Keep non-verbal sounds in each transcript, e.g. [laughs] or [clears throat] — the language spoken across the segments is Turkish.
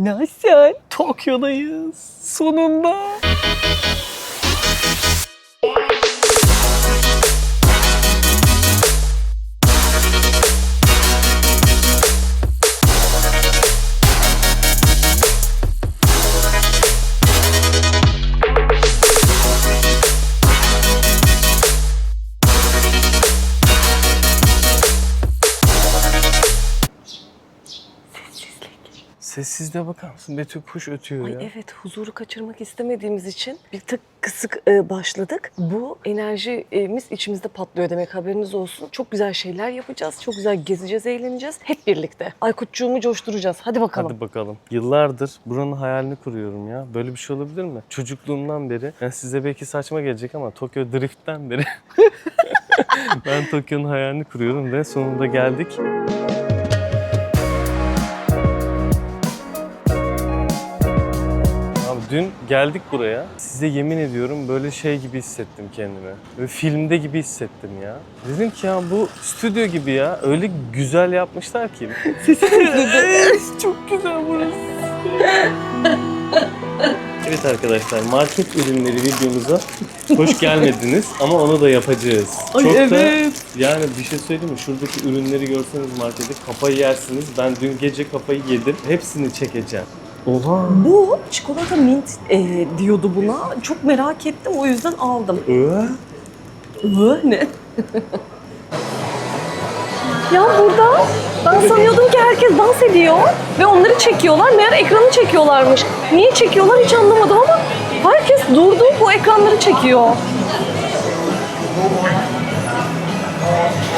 Nasıl? Tokyo'dayız. Sonunda. Sessizliğe bakar mısın? Betül kuş ötüyor Ay ya. evet huzuru kaçırmak istemediğimiz için bir tık kısık e, başladık. Bu enerjimiz içimizde patlıyor demek haberiniz olsun. Çok güzel şeyler yapacağız. Çok güzel gezeceğiz, eğleneceğiz. Hep birlikte. Aykutçuğumu coşturacağız. Hadi bakalım. Hadi bakalım. Yıllardır buranın hayalini kuruyorum ya. Böyle bir şey olabilir mi? Çocukluğumdan beri. Yani size belki saçma gelecek ama Tokyo Drift'ten beri. [laughs] ben Tokyo'nun hayalini kuruyorum ve sonunda geldik. Dün geldik buraya. Size yemin ediyorum böyle şey gibi hissettim kendimi. Böyle filmde gibi hissettim ya. Dedim ki ya bu stüdyo gibi ya. Öyle güzel yapmışlar ki. [laughs] Çok güzel burası. Evet arkadaşlar market ürünleri videomuza hoş gelmediniz ama onu da yapacağız. Ay, Çok evet. da yani bir şey söyleyeyim mi? Şuradaki ürünleri görseniz markette kafayı yersiniz. Ben dün gece kafayı yedim. Hepsini çekeceğim. Oha. Bu çikolata mint e, diyordu buna. Çok merak ettim o yüzden aldım. Öh. Hı, ne? ya burada ben sanıyordum ki herkes dans ediyor ve onları çekiyorlar. Meğer ekranı çekiyorlarmış. Niye çekiyorlar hiç anlamadım ama herkes durdu bu ekranları çekiyor.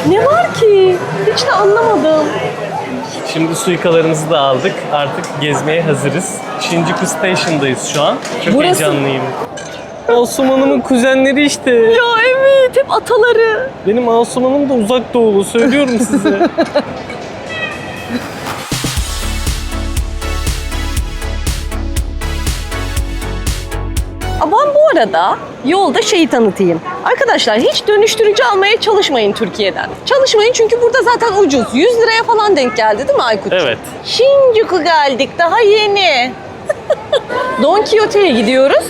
Ne var ki? Hiç de anlamadım. Şimdi suikalarımızı da aldık. Artık gezmeye hazırız. Shinjuku Station'dayız şu an. Çok Burası- heyecanlıyım. Asuman'ımın kuzenleri işte. Ya evet hep ataları. Benim Asuman'ım da uzak doğulu söylüyorum size. [laughs] arada yolda şeyi tanıtayım. Arkadaşlar hiç dönüştürücü almaya çalışmayın Türkiye'den. Çalışmayın çünkü burada zaten ucuz. 100 liraya falan denk geldi değil mi Aykut? evet. Shinjuku geldik daha yeni. [laughs] Don Quixote'ye gidiyoruz.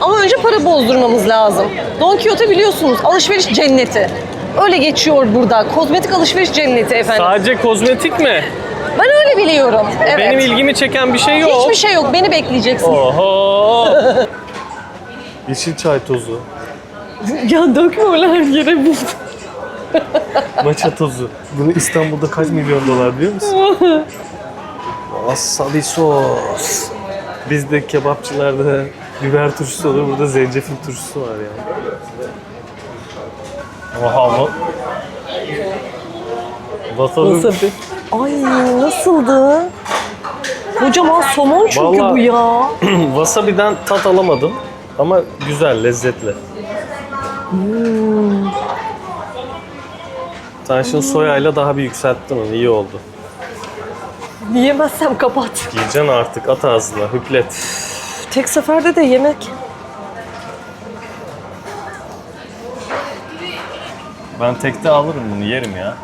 Ama önce para bozdurmamız lazım. Don Quixote biliyorsunuz alışveriş cenneti. Öyle geçiyor burada. Kozmetik alışveriş cenneti efendim. Sadece kozmetik mi? Ben öyle biliyorum. Evet. Benim ilgimi çeken bir şey yok. Hiçbir şey yok. Beni bekleyeceksin. Oho. [laughs] Yeşil çay tozu, Ya dökme öyle her yere bu. maça tozu. Bunu İstanbul'da kaç milyon dolar biliyor musun? Wasabi sos. Bizde kebapçılarda biber turşusu olur, burada zencefil turşusu var yani. Oha mı? Wasabi. Wasabi. Ay nasıldı? Kocaman somon çünkü Vallahi- bu ya. [clears throat] Wasabi'den tat alamadım ama güzel, lezzetli. Sen şimdi soyayla daha bir yükselttin onu, iyi oldu. Yiyemezsem kapat. Yiyeceksin artık, at ağzına, hüplet. Tek seferde de yemek. Ben tekte alırım bunu, yerim ya.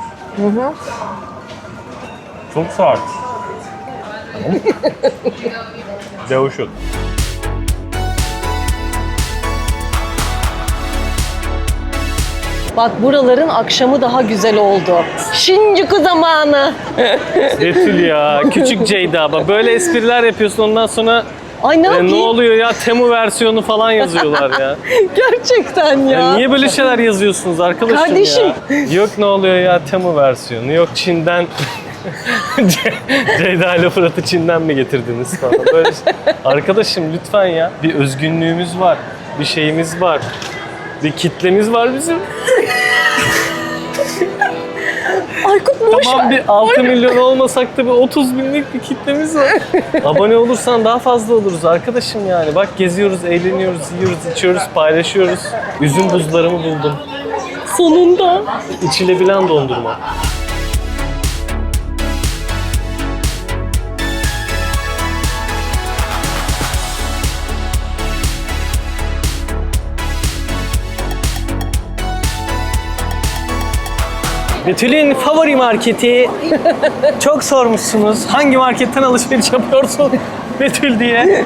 Çok sert. [laughs] Devuşut. Bak buraların akşamı daha güzel oldu. Shinjuku zamanı. Betül ya, küçük Ceyda. Bak böyle espriler yapıyorsun ondan sonra Ay ne e, yapayım? ne oluyor ya Temu versiyonu falan yazıyorlar ya. [laughs] Gerçekten ya. Ya niye böyle şeyler yazıyorsunuz arkadaşım Kardeşim. ya? Yok ne oluyor ya Temu versiyonu, yok Çin'den [laughs] Ce- Ceyda ile Fırat'ı Çin'den mi getirdiniz falan. Böyle şey. Arkadaşım lütfen ya. Bir özgünlüğümüz var, bir şeyimiz var. Bir kitlemiz var bizim. Aykut boş Tamam ver. bir 6 milyon olmasak da bir 30 binlik bir kitlemiz var. [laughs] Abone olursan daha fazla oluruz arkadaşım yani. Bak geziyoruz, eğleniyoruz, yiyoruz, içiyoruz, paylaşıyoruz. Üzüm buzlarımı buldum. Sonunda. İçilebilen dondurma. Betül'ün favori marketi. Çok sormuşsunuz. Hangi marketten alışveriş yapıyorsun? Betül diye.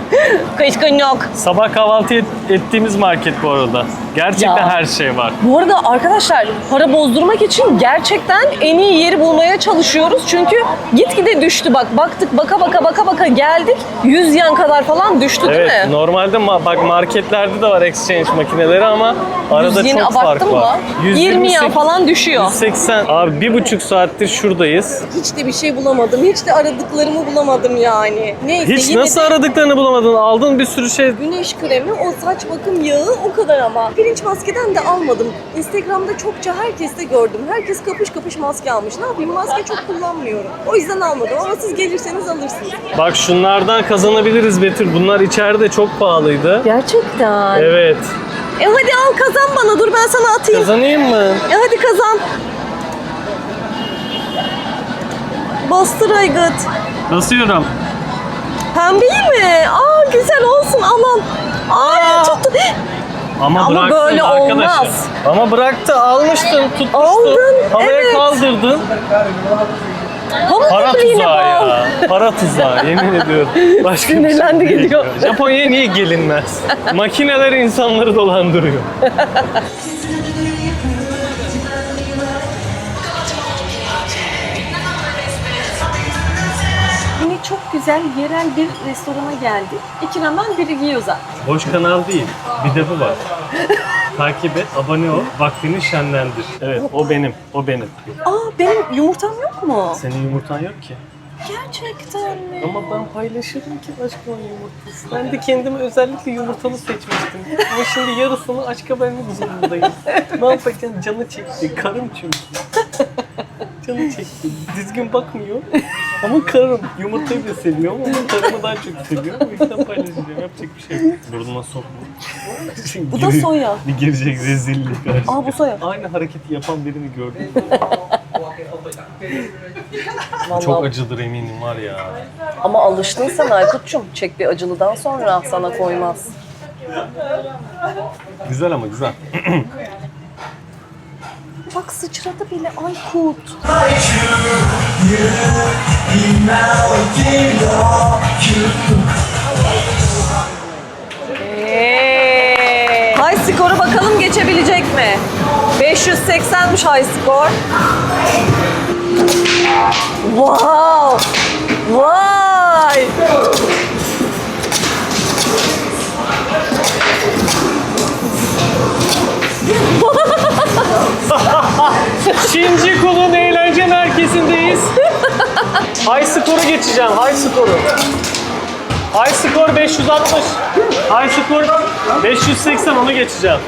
Kışkın yok. Sabah kahvaltı et- ettiğimiz market bu arada. Gerçekten Ya. her şey var. Bu arada arkadaşlar para bozdurmak için gerçekten en iyi yeri bulmaya çalışıyoruz. Çünkü gitgide düştü bak. Baktık baka baka baka baka geldik. 100 yan kadar falan düştü Evet, değil mi? normalde ma- bak marketlerde de var exchange makineleri ama arada Yüz yeni çok fark abarttın var. mı? 20 yan falan düşüyor. 180. Abi bir buçuk saattir şuradayız. Hiç de bir şey bulamadım. Hiç de aradıklarımı bulamadım yani. Neyse Hiç yine nasıl de aradıklarını bulamadın? Aldın bir sürü şey. güneş kremi, o saç bakım yağı o kadar ama. Pirinç maskeden de almadım. Instagram'da çokça herkes de gördüm. Herkes kapış kapış maske almış. Ne yapayım maske çok kullanmıyorum. O yüzden almadım ama siz gelirseniz alırsınız. Bak şunlardan kazanabiliriz Betül. Bunlar içeride çok pahalıydı. Gerçekten. Evet. E hadi al kazan bana dur ben sana atayım. Kazanayım mı? E hadi kazan. Bastır Aygıt. Basıyorum. Pembeyi mi? Aa güzel olsun aman. Aa, tuttu. Ama, Ama bıraktın böyle arkadaşım. olmaz. Ama bıraktı, almıştın, tutmuştun. Aldın, Havaya evet. kaldırdın. Pamuk Para tuzağı bal. ya. Para tuzağı yemin ediyorum. [laughs] Başka bir şey Sinirlendi değil. gidiyor. Japonya'ya niye gelinmez? [laughs] Makineler insanları dolandırıyor. [laughs] çok güzel yerel bir restorana geldik. İki ramen biri gyoza. Boş kanal değil. Bir de bu var. Takip et, abone ol, vaktini şenlendir. Evet, o benim, o benim. Aa benim yumurtam yok mu? Senin yumurtan yok ki. Gerçekten mi? Ama ben paylaşırım ki başka yumurtası. Ben de kendime özellikle yumurtamı seçmiştim. Ama şimdi yarısını açka vermek zorundayım. [laughs] ne yapacağım? Canı çekti. Karım çünkü. Canı çekti. Düzgün bakmıyor. Ama karım. Yumurtayı da seviyor ama karımı daha çok seviyor. O yüzden paylaşacağım. Yapacak bir şey yok. Burnuna sokma. Bu da soya. Bir girecek rezillik. karşısında. Aa bu soya. Aynı hareketi yapan birini gördüm. Vallahi. Çok acıdır eminim var ya. Ama alıştın sen Aykut'cum. Çek bir acılıdan sonra sana koymaz. Güzel ama güzel. [clears throat] Bak sıçradı bile Aykut. High skoru bakalım geçebilecek mi? 580'miş high skor. Wow! Vay! [laughs] [laughs] Shinjuku'nun eğlence merkezindeyiz. High skoru geçeceğim, high skoru. High skor 560. High skor 580 onu geçeceğim.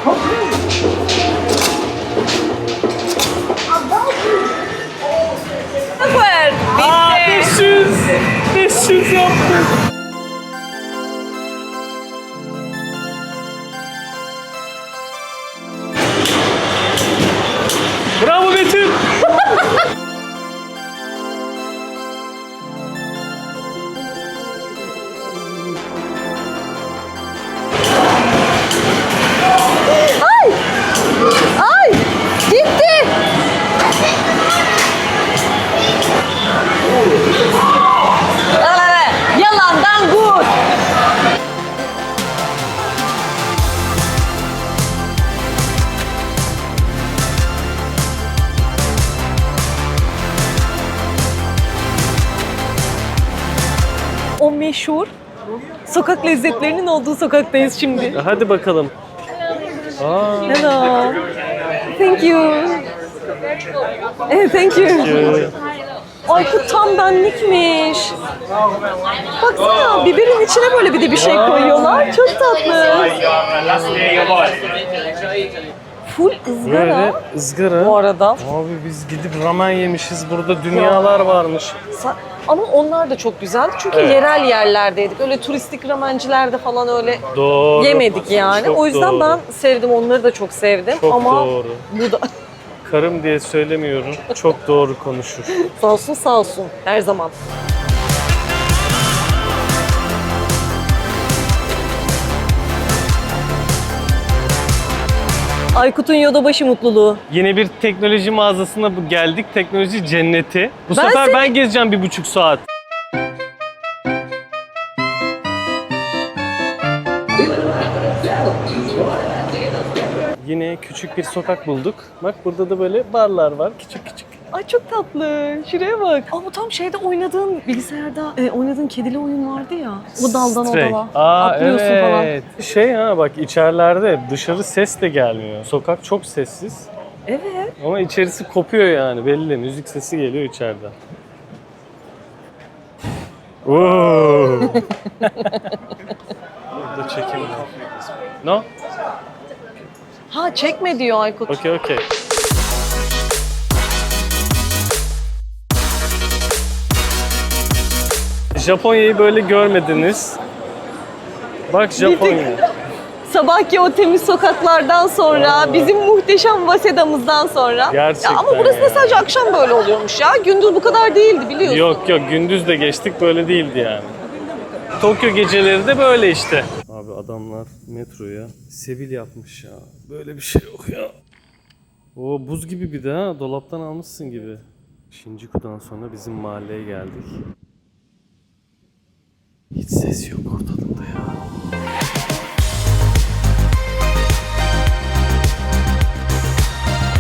Süper! Aa, Bitti! 500. 500 yaptım. Lezzetlerinin olduğu sokaktayız şimdi. Hadi bakalım. Aa, Hello. Thank you. Eh, thank you. Ay bu tam benlikmiş. Baksana biberin içine böyle bir de bir şey koyuyorlar. Çok tatlı. Full ızgara. böyle ızgara. Bu arada. Abi biz gidip ramen yemişiz. Burada dünyalar varmış. Sa- Ama onlar da çok güzel. Çünkü Evet. yerel yerlerdeydik. Öyle turistik ramencilerde falan öyle Doğru. yemedik yani. Çok o yüzden doğru. ben sevdim. Onları da çok sevdim. Çok Ama doğru. bu da Karım diye söylemiyorum. Çok doğru konuşur. [laughs] sağ olsun sağ olsun. Her zaman. Aykut'un Yodabaşı mutluluğu. Yine bir teknoloji mağazasına geldik. Teknoloji cenneti. Bu ben sefer seni... ben gezeceğim bir buçuk saat. Yine küçük bir sokak bulduk. Bak burada da böyle barlar var. Küçük küçük Ay çok tatlı. Şuraya bak. Aa bu tam şeyde oynadığın bilgisayarda e, oynadığın kedili oyun vardı ya. O daldan Stray. o dala. Aa, Atlıyorsun evet. Şey ha bak içerilerde dışarı ses de gelmiyor. Sokak çok sessiz. falan. Evet. Ama içerisi kopuyor yani belli. Müzik sesi geliyor içeriden. Oo. [laughs] Burada çekim. No? Ha çekme diyor Aykut. Okey okey. Japonya'yı böyle görmediniz. Bak Japonya. Sabahki o temiz sokaklardan sonra, bizim muhteşem Waseda'mızdan sonra. Gerçekten Ya ama burası da sadece akşam böyle oluyormuş ya. Gündüz bu kadar değildi biliyorsun. Yok yok gündüz de geçtik böyle değildi yani. Tokyo geceleri de böyle işte. Abi adamlar metroya sebil yapmış ya. Böyle bir şey yok ya. O buz gibi bir de ha. Dolaptan almışsın gibi. Shinjuku'dan sonra bizim mahalleye geldik. Hiç ses yok ortalıkta ya.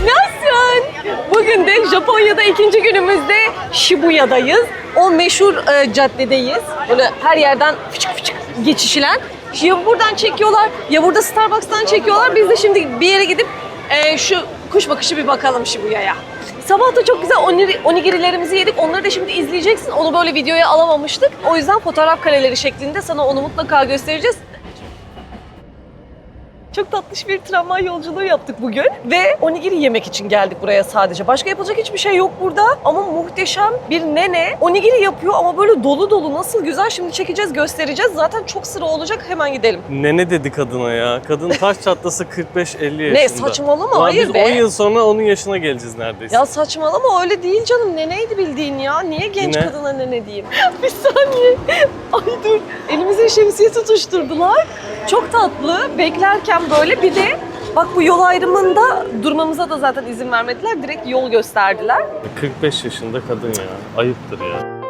Nasılsın? Bugün de Japonya'da ikinci günümüzde Shibuya'dayız. O meşhur e, caddedeyiz. Böyle her yerden fıçık fıçık geçişilen. Ya buradan çekiyorlar ya burada Starbucks'tan çekiyorlar. Biz de şimdi bir yere gidip e, şu kuş bakışı bir bakalım Shibuya'ya. Sabah da çok güzel onigirilerimizi yedik. Onları da şimdi izleyeceksin. Onu böyle videoya alamamıştık. O yüzden fotoğraf kareleri şeklinde sana onu mutlaka göstereceğiz. Çok tatlış bir tramvay yolculuğu yaptık bugün ve onigiri yemek için geldik buraya sadece. Başka yapılacak hiçbir şey yok burada ama muhteşem bir nene onigiri yapıyor ama böyle dolu dolu nasıl güzel. Şimdi çekeceğiz, göstereceğiz. Zaten çok sıra olacak. Hemen gidelim. Nene dedi kadına ya. Kadın taş çatlası 45-50 yaşında. Ne saçmalama Ulan hayır biz be. 10 yıl sonra onun yaşına geleceğiz neredeyse. Ya saçmalama öyle değil canım. Neneydi bildiğin ya. Niye genç Ne? kadına nene diyeyim? [laughs] bir saniye. Ay dur. Elimize şemsiye tutuşturdular. Çok tatlı. Beklerken böyle bir de Bak bu yol ayrımında durmamıza da zaten izin vermediler. Direkt yol gösterdiler. 45 yaşında kadın ya. Ayıptır ya.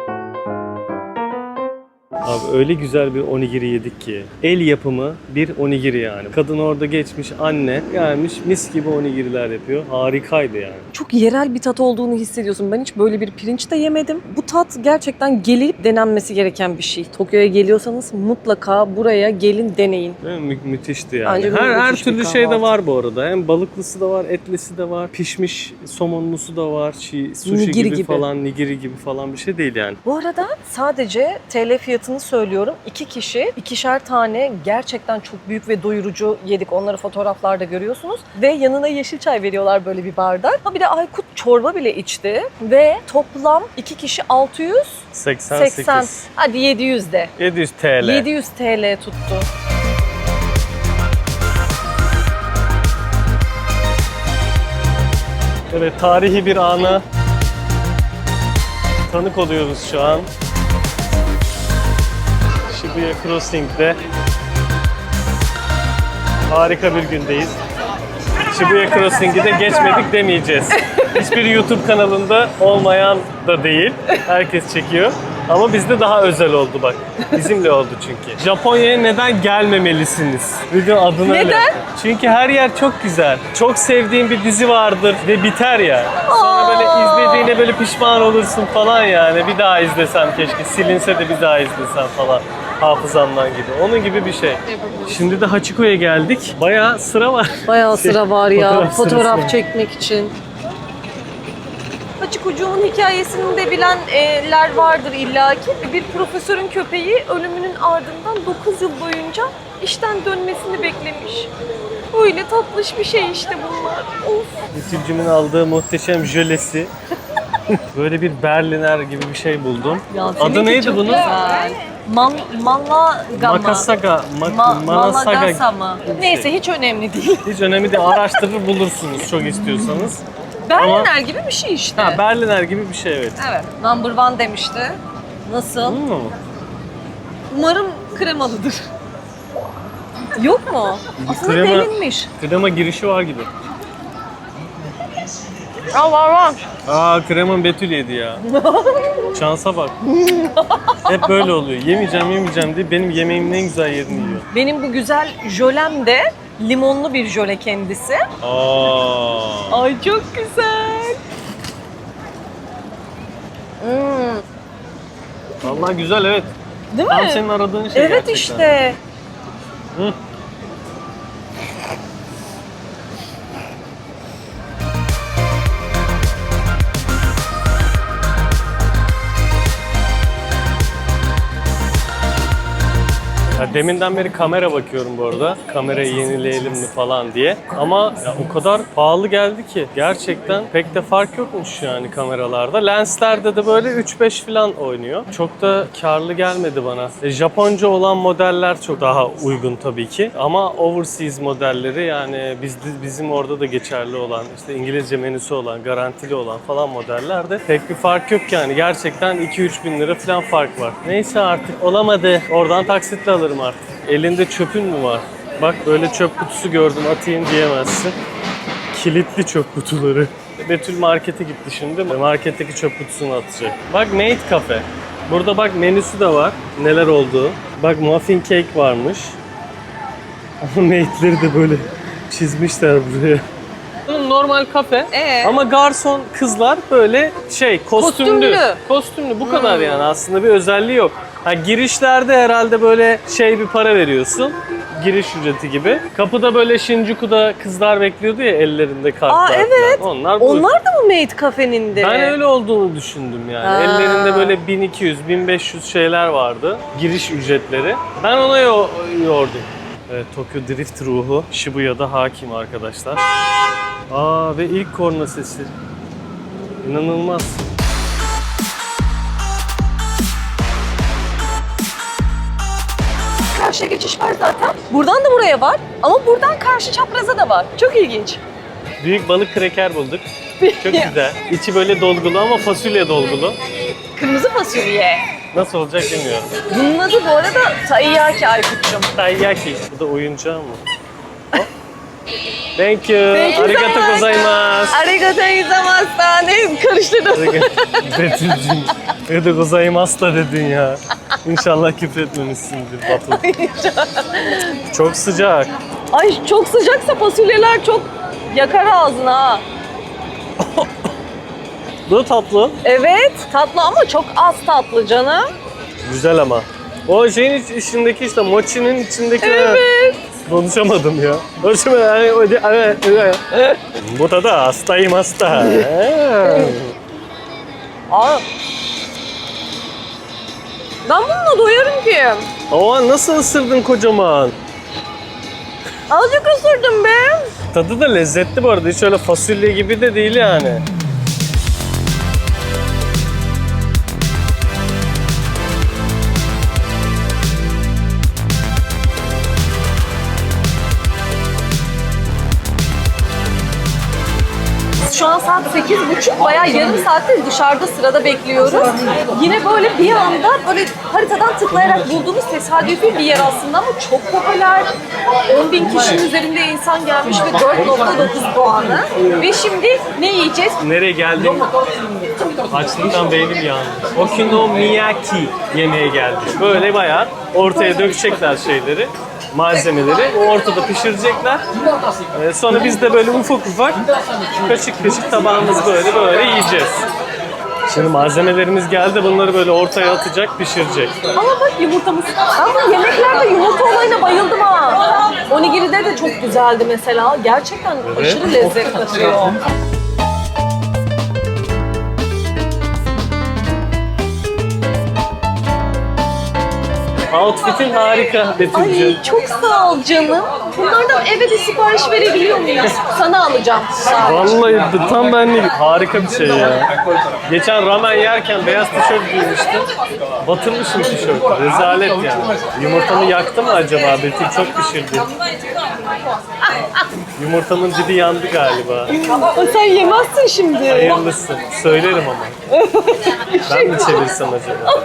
Abi öyle güzel bir onigiri yedik ki. El yapımı bir onigiri yani. Kadın orada geçmiş anne gelmiş mis gibi onigiriler yapıyor. Harikaydı yani. Çok yerel bir tat olduğunu hissediyorsun. Ben hiç böyle bir pirinç de yemedim. Bu tat gerçekten gelip denenmesi gereken bir şey. Tokyo'ya geliyorsanız mutlaka buraya gelin deneyin. Değil mi? Mü- müthişti yani. Bence her her müthiş bir türlü şey de kahvaltı. var bu arada. Hem balıklısı da var, etlisi de var, pişmiş somonlusu da var, çiğ, sushi Nigiri gibi, gibi. falan, nigiri gibi falan bir şey değil yani. Bu arada sadece TL fiyatını söylüyorum. İki kişi ikişer tane gerçekten çok büyük ve doyurucu yedik. Onları fotoğraflarda görüyorsunuz. Ve yanına yeşil çay veriyorlar böyle bir bardak. Ha bir de Aykut çorba bile içti. Ve toplam iki kişi 680. 88. Hadi 700 de. 700 TL. 700 TL tuttu. Evet tarihi bir ana tanık oluyoruz şu an. Shibuya Crossing'de harika bir gündeyiz. Shibuya Crossing'i de geçmedik demeyeceğiz. Hiçbir YouTube kanalında olmayan da değil. Herkes çekiyor. Ama bizde daha özel oldu bak. Bizimle oldu çünkü. Japonya'ya neden gelmemelisiniz? Video öyle. Neden? Çünkü her yer çok güzel. Çok sevdiğin bir dizi vardır ve biter ya. Sonra böyle izlediğine böyle pişman olursun falan yani. Bir daha izlesem keşke. Silinse de bir daha izlesem falan. Hafızamdan gibi. Onun gibi bir şey. Şimdi de Hachiko'ya geldik. Bayağı sıra var. Bayağı sıra var ya Fotoğraf fotoğraf, sırası. çekmek için. Açık ucuğun hikayesini de bilenler vardır illaki. Bir profesörün köpeği ölümünün ardından 9 yıl boyunca işten dönmesini beklemiş. Öyle tatlış bir şey işte bunlar. Of. Ütülcümün aldığı muhteşem jölesi. Böyle bir Berliner gibi bir şey buldum. Ya Adı seninki neydi çok bunun? güzel. Man, Malaga mı? Makasaga, mak, Ma- Manasaga. Malagasa mı? Neyse hiç önemli değil. Hiç önemli değil. Araştırır bulursunuz çok istiyorsanız. Berliner gibi bir şey işte. Ha, Berliner gibi bir şey evet. Evet. Number one demişti. Nasıl? Hmm. Umarım kremalıdır. Yok mu? Aslında Krema- delinmiş. Krema girişi var gibi. Aa, var var. Aa krema Betül yedi ya. [laughs] Şansa bak. Hep böyle oluyor. Yemeyeceğim yemeyeceğim diye benim yemeğimin en güzel yerini yiyor. Benim bu güzel jölem de Limonlu bir jöle kendisi. Aa. Ay çok güzel. Hmm, Vallahi güzel evet. değil Tam mi? senin aradığın şey evet gerçekten. işte. Hı. Deminden beri kamera bakıyorum bu arada. Kamerayı yenileyelim mi falan diye. Ama ya o kadar pahalı geldi ki gerçekten pek de fark yokmuş yani kameralarda. Lenslerde de böyle 3-5 falan oynuyor. Çok da karlı gelmedi bana. E, Japonca olan modeller çok daha uygun tabii ki. Ama overseas modelleri yani biz, bizim orada da geçerli olan işte İngilizce menüsü olan, garantili olan falan modellerde pek bir fark yok yani. Gerçekten 2-3 bin lira falan fark var. Neyse artık olamadı. Oradan taksitle alırım artık. Elinde çöpün mü var? Bak böyle çöp kutusu gördüm atayım diyemezsin. Kilitli çöp kutuları. Betül markete gitti şimdi. Marketteki çöp kutusunu atacak. Bak Made Cafe. Burada bak menüsü de var. Neler olduğu. Bak muffin cake varmış. Ama made'leri de böyle çizmişler buraya. Normal kafe. Ee? Ama garson kızlar böyle şey kostümlü. Kostümlü. Kostümlü bu kadar yani aslında bir özelliği yok. Ha, girişlerde herhalde böyle şey bir para veriyorsun. Giriş ücreti gibi. Kapıda böyle Shinjuku'da kızlar bekliyordu ya ellerinde kartlar. Aa, evet. falan. Onlar bu. Onlar da mı Made Cafe'nin de? Ben öyle olduğunu düşündüm yani. Ha. Ellerinde böyle 1200, 1500 şeyler vardı. Giriş ücretleri. Ben ona yo- yordum. Evet, Tokyo Drift ruhu Shibuya'da hakim arkadaşlar. Aa ve ilk korna sesi. İnanılmaz. Karşıya geçiş var zaten. Buradan da buraya var. Ama buradan karşı çapraza da var. Çok ilginç. Büyük balık kreker bulduk. Çok [laughs] güzel. İçi böyle dolgulu ama fasulye dolgulu. Kırmızı fasulye. Nasıl olacak bilmiyorum. Bunun adı bu arada taiyaki Aykut'cum. Taiyaki. Bu da oyuncağı mı? Thank you. Thank you so Arigato much. gozaimasu. Arigato gozaimasu. Ne karıştırdım. Betül'cüm. Arigato gozaimasu da dedin ya. İnşallah küfür etmemişsindir Batu. Çok sıcak. Ay çok sıcaksa fasulyeler çok yakar ağzına ha. [laughs] Bu tatlı. Evet tatlı ama çok az tatlı canım. Güzel ama. O şeyin iç- içindeki işte mochinin içindeki Evet. konuşamadım ya. Konuşamadım. [laughs] Bu da da hastayım hasta. Aa. Ben bununla doyarım ki. Aa nasıl ısırdın kocaman? Azıcık ısırdım be. Tadı da lezzetli bu arada. Hiç öyle fasulye gibi de değil yani. Saat 8.30 bayağı yarım saattir dışarıda sırada bekliyoruz. Yine böyle bir anda böyle haritadan tıklayarak bulduğumuz tesadüfi bir yer aslında ama çok popüler. 10 bin kişinin üzerinde insan gelmiş ve 4.9 puanı. Ve şimdi ne yiyeceğiz? Nereye geldik? Açlıktan beynim yandı. Okonomiyaki yemeğe geldik. Böyle bayağı ortaya dökecekler şeyleri, malzemeleri. Ortada pişirecekler. Ee, sonra biz de böyle ufak ufak kaşık kaşık tabağımız böyle böyle yiyeceğiz. Şimdi malzemelerimiz geldi. Bunları böyle ortaya atacak, pişirecek. Ama bak yumurtamız. Ben bu yemeklerde yumurta olayına bayıldım ha. Onigiri'de de çok güzeldi mesela. Gerçekten Evet. aşırı lezzet katıyor. Outfit'in harika Betül'cüğüm. Ay çok sağ ol canım. Bunlardan eve de sipariş verebiliyor muyuz? Sana alacağım. Vallahi de tam benlik. Harika bir şey ya. Geçen ramen yerken beyaz tişört giymiştim. Batırmışım tişörtü. Rezalet yani. Yumurtamı yaktı mı acaba? Betül çok pişirdi. Yumurtanın dibi yandı galiba. Ama sen yemezsin şimdi. Hayırlısı. Söylerim ama. [laughs] Ben mi çevirsem acaba?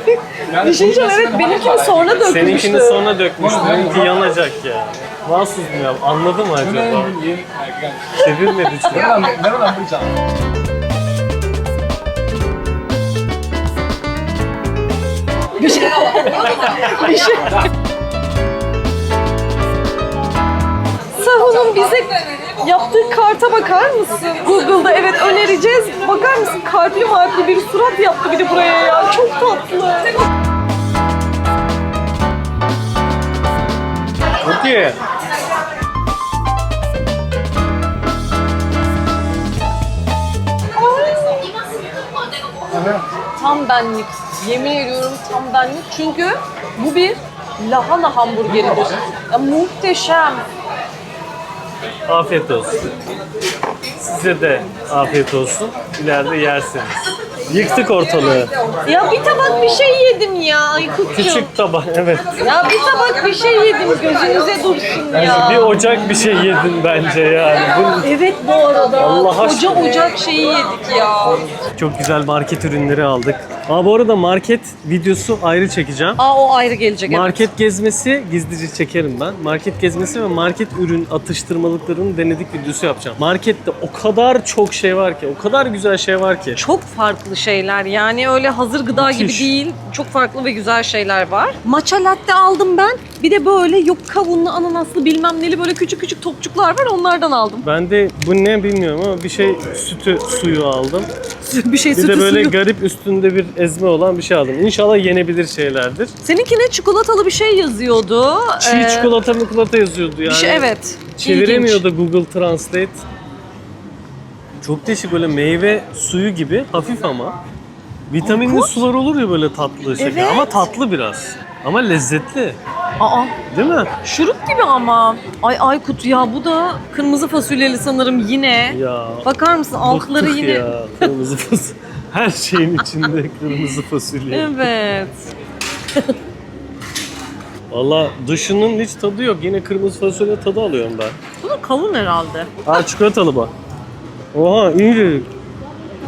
Düşüneceğim evet benimkini sonra dökmüştü. Seninkini sonra dökmüş. Benimki yanacak ya. Mu ya? Anladı mı acaba? Çevirmedi çünkü. Bir şey. [laughs] bir şey. Şunun bize yaptığı karta bakar mısın? Google'da evet önereceğiz. Bakar mısın? Kalpli marpli bir surat yaptı bir de buraya ya. Çok tatlı. Çok iyi. Tam benlik. Yemin ediyorum tam benlik. Çünkü bu bir lahana hamburgeridir. Ya muhteşem. Afiyet olsun. Size de afiyet olsun. İleride yersiniz. Yıktık ortalığı. Ya bir tabak bir şey yedim ya Aykut'cum. Küçük tabak, evet. Ya bir tabak bir şey yedim gözünüze dursun ya. Bir ocak bir şey yedin bence yani. Bu Evet bu arada. Allah Koca aşkına. ocak şeyi yedik ya. çok güzel market ürünleri aldık. Aa bu arada market videosu ayrı çekeceğim. Aa o ayrı gelecek evet. Market gezmesi gizlice çekerim ben. Market gezmesi ve market ürün atıştırmalıklarını denedik videosu yapacağım. Markette o kadar çok şey var ki, o kadar güzel şey var ki. Çok farklı şeyler yani öyle hazır gıda gibi Müthiş. değil. Çok farklı ve güzel şeyler var. Matcha latte aldım ben. Bir de böyle yok kavunlu, ananaslı bilmem neli böyle küçük küçük topçuklar var onlardan aldım. Ben de bu ne bilmiyorum ama bir şey sütü suyu aldım. [laughs] bir şey Bir sütü de böyle suyu. garip üstünde bir ezme olan bir şey aldım. İnşallah yenebilir şeylerdir. Seninkine çikolatalı bir şey yazıyordu. Çiğ Ee, çikolata mı çikolata yazıyordu yani. Şey evet. Çeviremiyordu Google Translate. Çok değişik böyle meyve suyu gibi hafif ama. Vitaminli Aykut. sular olur ya böyle tatlı şeker Evet. ama tatlı biraz. Ama lezzetli. Aa Değil mi? şurup gibi ama. Ay Aykut ya bu da kırmızı fasulyeli sanırım yine. Ya. Bakar mısın altları yine. ya kırmızı fasulye. Her şeyin içinde kırmızı fasulye. Evet. Valla dışının hiç tadı yok. Yine kırmızı fasulye tadı alıyorum ben. Bu da kavun herhalde. Aa çikolatalı bak. Oha incecik.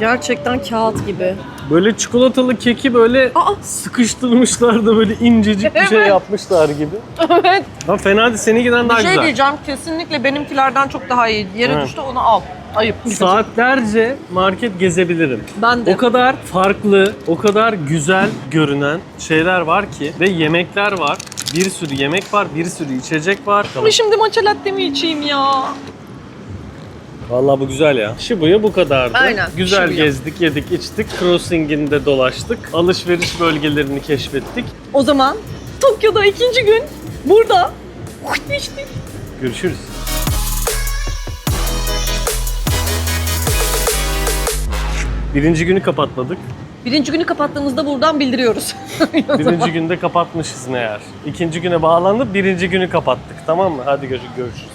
Gerçekten kağıt gibi. Böyle çikolatalı keki böyle Aa. sıkıştırmışlar da böyle incecik bir şey Evet. yapmışlar gibi. Evet. Ama fena değil. Seninkinden daha Bir şey güzel. diyeceğim kesinlikle benimkilerden çok daha iyi. Yere Evet. düştü onu al. Ayıp. Saatlerce market gezebilirim. Ben de. O kadar farklı, o kadar güzel görünen şeyler var ki ve yemekler var. Bir sürü yemek var, bir sürü içecek var. Ama şimdi matcha latte mi içeyim ya? Vallahi bu güzel ya. Shibuya bu kadardı. Aynen, Güzel Shibuya. gezdik, yedik, içtik. Crossing'inde dolaştık. Alışveriş bölgelerini keşfettik. O zaman Tokyo'da ikinci gün burada. İşte. Görüşürüz. Birinci günü kapatmadık. Birinci günü kapattığımızda buradan bildiriyoruz. [laughs] Birinci günde kapatmışız meğer. İkinci güne bağlandık, birinci günü kapattık. Tamam mı? Hadi görü- görüşürüz.